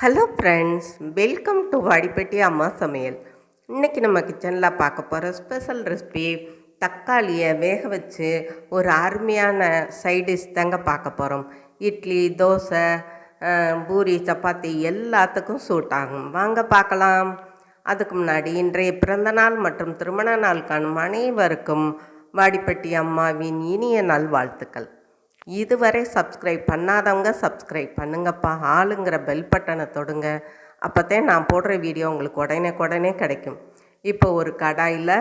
Hello friends welcome to Vadipatti அம்மா சமையல் இன்றைக்கி நம்ம கிச்சனில் பார்க்க போகிற ஸ்பெஷல் ரெசிபி தக்காளியை வேக வச்சு ஒரு அருமையான சைடிஷ் தாங்க பார்க்க போகிறோம் இட்லி தோசை பூரி சப்பாத்தி எல்லாத்துக்கும் சூட் ஆகும். வாங்க பார்க்கலாம். அதுக்கு முன்னாடி இன்றைய பிறந்தநாள் மற்றும் திருமண நாள் காணும் அனைவருக்கும் வாடிப்பட்டி அம்மாவின் இனிய நல்வாழ்த்துக்கள். இதுவரை சப்ஸ்கிரைப் பண்ணாதவங்க சப்ஸ்கிரைப் பண்ணுங்கப்பா. ஆளுங்கிற பெல் பட்டனை தொடுங்க. அப்போத்தான் நான் போடுற வீடியோ உங்களுக்கு உடனே உடனே கிடைக்கும். இப்போ ஒரு கடாயில்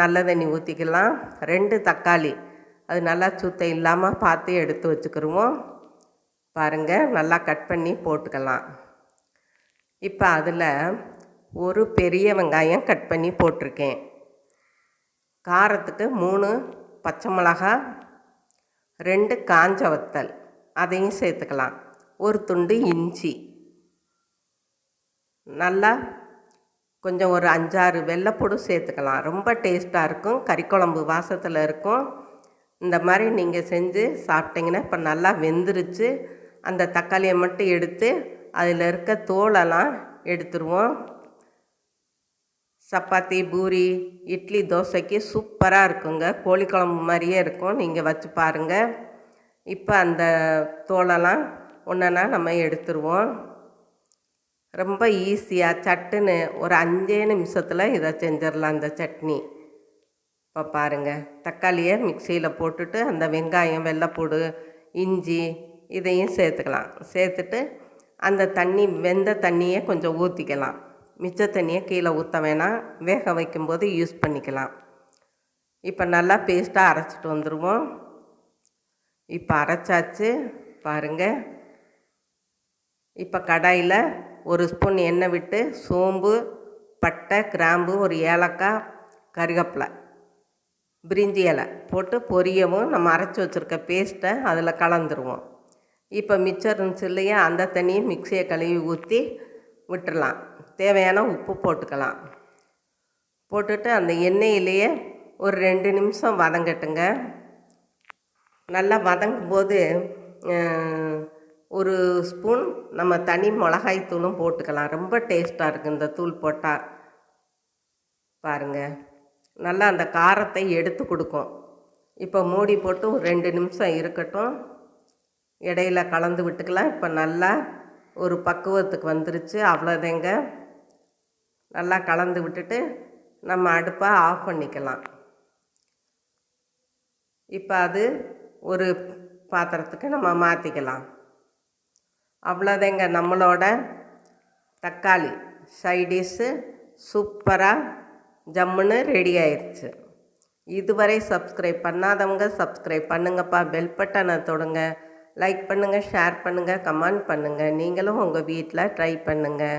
நல்ல தண்ணி ஊற்றிக்கலாம் ரெண்டு தக்காளி. அது நல்லா சுத்தம் இல்லாமல் பார்த்து எடுத்து வச்சுக்கிருவோம். பாருங்கள் நல்லா கட் பண்ணி போட்டுக்கலாம். இப்போ அதில் ஒரு பெரிய வெங்காயம் கட் பண்ணி போட்டிருக்கேன். காரத்துக்கு மூணு பச்சை மிளகாய் ரெண்டு காஞ்ச வத்தல் அதையும் சேர்த்துக்கலாம். ஒரு துண்டு இஞ்சி. நல்லா கொஞ்சம் ஒரு அஞ்சாறு வெள்ளைப்பூடு சேர்த்துக்கலாம். ரொம்ப டேஸ்ட்டாக இருக்கும். கறிக்குழம்பு வாசத்தில் இருக்கும். இந்த மாதிரி நீங்கள் செஞ்சு சாப்பிட்டீங்கன்னா இப்போ நல்லா வெந்துருச்சு. அந்த தக்காளியை மட்டும் எடுத்து அதில் இருக்க தோலெல்லாம் எடுத்துருவோம். சப்பாத்தி பூரி இட்லி தோசைக்கு சூப்பராக இருக்குங்க. கோழி குழம்பு மாதிரியே இருக்கும். நீங்கள் வச்சு பாருங்கள் இப்போ அந்த தோலெல்லாம் ஒன்றா நம்ம எடுத்துருவோம். ரொம்ப ஈஸியாக சட்டுன்னு ஒரு அஞ்சே நிமிஷத்தில் இதை செஞ்சிடலாம் இந்த சட்னி. இப்போ பாருங்கள் தக்காளியை மிக்சியில் போட்டுட்டு அந்த வெங்காயம் வெள்ளைப்பூடு இஞ்சி இதையும் சேர்த்துக்கலாம். சேர்த்துட்டு அந்த தண்ணி வெந்த தண்ணியை கொஞ்சம் ஊற்றிக்கலாம் மிச்ச தண்ணியை கீழே ஊற்ற வேணாம். வேக வைக்கும்போது யூஸ் பண்ணிக்கலாம். இப்போ நல்லா பேஸ்ட்டாக அரைச்சிட்டு வந்துடுவோம் இப்போ அரைச்சாச்சு. பாருங்கள் இப்போ கடாயில் ஒரு ஸ்பூன் எண்ணெய் விட்டு சோம்பு பட்டை கிராம்பு ஒரு ஏலக்காய் கருவேப்பிலை பிரிஞ்சி இலை போட்டு பொரியவும் நம்ம அரைச்சி வச்சுருக்க பேஸ்ட்டை அதில் கலந்துருவோம். இப்போ மிச்சம் இருந்துச்சு இல்லையா? அந்த தண்ணியை மிக்சியை கழுவி ஊற்றி விட்டுறலாம் தேவையான உப்பு போட்டுக்கலாம். போட்டுட்டு அந்த எண்ணெயிலேயே ஒரு ரெண்டு நிமிஷம் வதங்கட்டுங்க. நல்லா வதங்கும் போது ஒரு ஸ்பூன் நம்ம தனி மிளகாய் தூளும் போட்டுக்கலாம். ரொம்ப டேஸ்ட்டாக இருக்குது இந்த தூள் போட்டால் பாருங்கள் நல்லா அந்த காரத்தை எடுத்து கொடுக்கும். இப்போ மூடி போட்டு ஒரு ரெண்டு நிமிஷம் இருக்கட்டும். இடையில கலந்து விட்டுக்கலாம். இப்போ நல்லா ஒரு பக்குவத்துக்கு வந்துருச்சு. அவ்வளோதேங்க நல்லா கலந்து விட்டுட்டு நம்ம அடுப்பை ஆஃப் பண்ணிக்கலாம். இப்போ அது ஒரு பாத்திரத்துக்கு நம்ம மாற்றிக்கலாம் அவ்வளோதேங்க நம்மளோட தக்காளி சைடிஷ்ஷு சூப்பராக ஜம்முன்னு ரெடி ஆயிடுச்சு இதுவரை சப்ஸ்கிரைப் பண்ணாதவங்க சப்ஸ்கிரைப் பண்ணுங்கப்பா. பெல் பட்டனை தொடுங்க. லைக் பண்ணுங்கள் ஷேர் பண்ணுங்கள் கமெண்ட் பண்ணுங்கள் நீங்களும் உங்கள் வீட்டில் ட்ரை பண்ணுங்கள்